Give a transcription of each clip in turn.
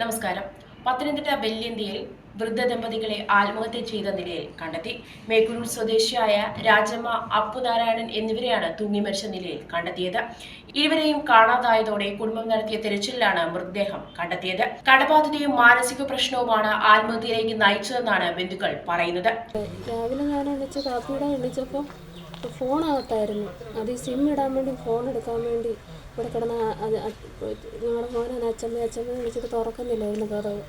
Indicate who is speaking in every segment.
Speaker 1: നമസ്കാരം. പത്തനംതിട്ട വെല്ലിന്ത്യയിൽ വൃദ്ധ ദമ്പതികളെ ആത്മഹത്യ ചെയ്ത നിലയിൽ കണ്ടെത്തി. മേക്കുരൂർ സ്വദേശിയായ രാജമ്മ അപ്പുനാരായണൻ എന്നിവരെയാണ് തൂങ്ങി മരിച്ച നിലയിൽ കണ്ടെത്തിയത്. ഇരുവരെയും കാണാതായതോടെ കുടുംബം നടത്തിയ തെരച്ചിലിലാണ് മൃതദേഹം കണ്ടെത്തിയത്. കടബാധിതയും മാനസിക പ്രശ്നവുമാണ് ആത്മഹത്യയിലേക്ക് നയിച്ചതെന്നാണ് ബന്ധുക്കൾ പറയുന്നത്.
Speaker 2: രാവിലെ ഞാൻ ഫോണകത്തായിരുന്നു. അത് ഈ സിം ഇടാൻ വേണ്ടി ഫോൺ എടുക്കാൻ വേണ്ടി ഇവിടെ കിടന്ന അത് ഞങ്ങളുടെ മോനെ അച്ഛമ്മ അച്ഛമ്മ വിളിച്ചിട്ട് തുറക്കുന്നില്ലായിരുന്നു കഥവ്.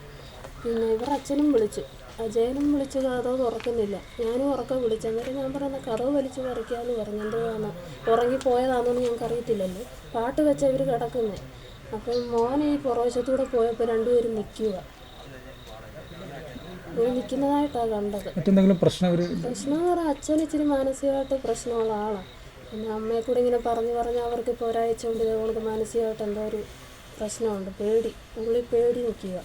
Speaker 2: പിന്നെ ഇവർ അച്ഛനും വിളിച്ചു. അജയനും വിളിച്ച് കഥവ് തുറക്കുന്നില്ല. ഞാനും ഉറക്കം വിളിച്ചു. അന്നേരം ഞാൻ പറയുന്ന കഥവ് വലിച്ചു പറിക്കാമെന്ന് പറഞ്ഞു. എന്തുവാണ് ഉറങ്ങിപ്പോയതാണെന്ന് ഞങ്ങൾക്ക് അറിയത്തില്ലല്ലോ. പാട്ട് വെച്ച ഇവർ കിടക്കുന്നത് അപ്പം മോൻ ഈ പുറവശത്തൂടെ പോയപ്പോൾ രണ്ടുപേരും നിൽക്കുക നിൽക്കുന്നതായിട്ടാണ് കണ്ടത്.
Speaker 3: മറ്റെന്തെങ്കിലും പ്രശ്നം ഒരു
Speaker 2: പ്രശ്നം എന്ന് പറഞ്ഞാൽ അച്ഛൻ ഇച്ചിരി മാനസികമായിട്ട് പ്രശ്നമുള്ള ആളാണ് പിന്നെ അമ്മയെ കൂടെ ഇങ്ങനെ പറഞ്ഞു പറഞ്ഞ് അവർക്ക് ഇപ്പോൾ ഒരാഴ്ച കൊണ്ട് ഇതേപോലെ മാനസികമായിട്ട് എന്തോ ഒരു പ്രശ്നമുണ്ട്. പേടി. ഉള്ളിൽ പേടി നിൽക്കുക.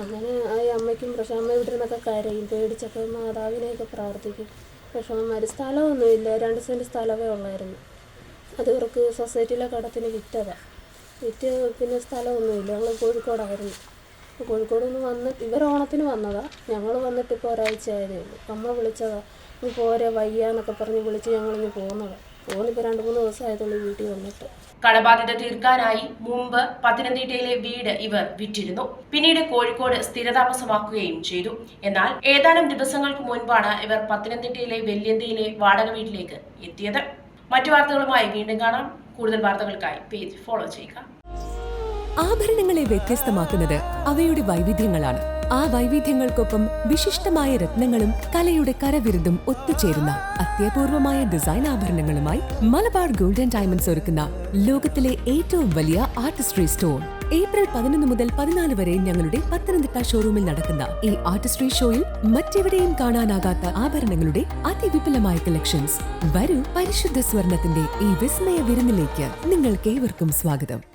Speaker 2: അങ്ങനെ ആ അമ്മയ്ക്കും പ്രശ്നം. അമ്മ ഇവിടെ നിന്നൊക്കെ കരയും പേടിച്ചൊക്കെ മാതാവിനെയൊക്കെ പ്രാർത്ഥിക്കും. വിഷമന്മാർ സ്ഥലമൊന്നുമില്ല. രണ്ട് സെന്റ് സ്ഥലമേ ഉള്ളായിരുന്നു. അത് ഇവർക്ക് സൊസൈറ്റിയിലെ കടത്തിന് വിറ്റതാണ് വിറ്റ് പിന്നെ സ്ഥലമൊന്നുമില്ല. ഞങ്ങൾ കോഴിക്കോടായിരുന്നു. കോഴിക്കോട് നിന്ന് വന്നിട്ട് ഇവർ ഓണത്തിന് വന്നതാ. ഞങ്ങൾ വന്നിട്ട് ഇപ്പോൾ ഒരാഴ്ച ആയതേ ഉള്ളൂ. അമ്മ വിളിച്ചതാ. നീ പോരെ വയ്യ എന്നൊക്കെ പറഞ്ഞ് വിളിച്ച് ഞങ്ങളിങ്ങ് പോകുന്നതാ പോകുന്നിപ്പോൾ രണ്ട് മൂന്ന് ദിവസം വീട്ടിൽ വന്നിട്ട്.
Speaker 1: കടബാധ്യത തീർക്കാനായി മുമ്പ് പത്തനംതിട്ടയിലെ വീട് ഇവർ വിറ്റിരുന്നു. പിന്നീട് കോഴിക്കോട് സ്ഥിരതാമസമാക്കുകയും ചെയ്തു. എന്നാൽ ഏതാനും ദിവസങ്ങൾക്ക് മുൻപാണ് ഇവർ പത്തനംതിട്ടയിലെ വെല്ലിയന്തിയിലെ വാടക വീട്ടിലേക്ക് എത്തിയത്. മറ്റു വാർത്തകളുമായി വീണ്ടും കാണാം. കൂടുതൽ വാർത്തകൾക്കായി പേജ് ഫോളോ ചെയ്യുക.
Speaker 4: ആഭരണങ്ങളെ വ്യത്യസ്തമാക്കുന്നത് അവയുടെ വൈവിധ്യങ്ങളാണ്. ആ വൈവിധ്യങ്ങൾക്കൊപ്പം വിശിഷ്ടമായ രത്നങ്ങളും കലയുടെ കരവിരുതും ഒത്തുചേരുന്ന അത്യപൂർവമായ ഡിസൈൻ ആഭരണങ്ങളുമായി മലബാർ ഗോൾഡൻ ഡയമണ്ട്സ് ഒരുക്കുന്ന ലോകത്തിലെ ഏറ്റവും വലിയ ആർട്ടിസ്ട്രി സ്റ്റോർ. ഏപ്രിൽ പതിനൊന്ന് മുതൽ പതിനാല് വരെ ഞങ്ങളുടെ പത്തനംതിട്ട ഷോറൂമിൽ നടക്കുന്ന ഈ ആർട്ടിസ്ട്രി ഷോയിൽ മറ്റെവിടെയും കാണാനാകാത്ത ആഭരണങ്ങളുടെ അതിവിപുലമായ കളക്ഷൻസ്. വരൂ പരിശുദ്ധ സ്വർണത്തിന്റെ ഈ വിസ്മയ വിരുന്നിലേക്ക് നിങ്ങൾക്കേവർക്കും സ്വാഗതം.